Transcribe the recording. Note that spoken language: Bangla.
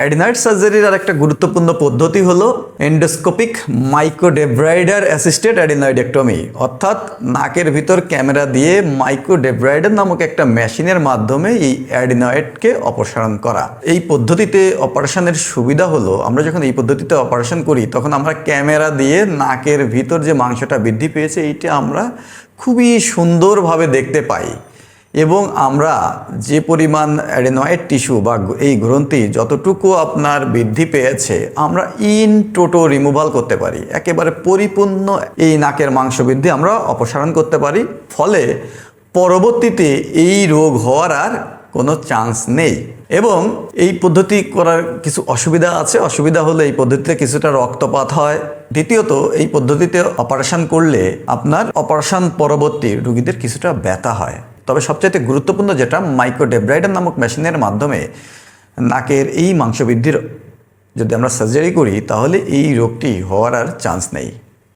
অ্যাডিনয়েড সার্জারির আর একটা গুরুত্বপূর্ণ পদ্ধতি হলো এন্ডোস্কোপিক মাইক্রোডেব্রাইডার অ্যাসিস্টেড অ্যাডিনয়েডেক্টমি অর্থাৎ নাকের ভিতর ক্যামেরা দিয়ে মাইক্রোডেব্রাইডার নামক একটা মেশিনের মাধ্যমে এই অ্যাডিনয়েডকে অপসারণ করা। এই পদ্ধতিতে অপারেশনের সুবিধা হলো, আমরা যখন এই পদ্ধতিতে অপারেশন করি, তখন আমরা ক্যামেরা দিয়ে নাকের ভিতর যে মাংসটা বৃদ্ধি পেয়েছে, এইটা আমরা খুবই সুন্দরভাবে দেখতে পাই। এবং আমরা যে পরিমাণ অ্যাডেনয়েড টিস্যু বা এই গ্রন্থি যতটুকু আপনার বৃদ্ধি পেয়েছে, আমরা ইন টোটো রিমুভাল করতে পারি। একেবারে পরিপূর্ণ এই নাকের মাংস বৃদ্ধি আমরা অপসারণ করতে পারি। ফলে পরবর্তীতে এই রোগ হওয়ার আর কোনো চান্স নেই। এবং এই পদ্ধতি করার কিছু অসুবিধা আছে। অসুবিধা হলে এই পদ্ধতিতে কিছুটা রক্তপাত হয়। দ্বিতীয়ত, এই পদ্ধতিতে অপারেশন করলে আপনার অপারেশন পরবর্তী রুগীদের কিছুটা ব্যথা হয়। তবে সবচাইতে গুরুত্বপূর্ণ যেটা মাইক্রোডেব্রাইডার নামক মেশিনের মাধ্যমে নাকের এই মাংসবৃদ্ধির যদি আমরা সার্জারি করি, তাহলে এই রোগটি হওয়ার আর চান্স নেই।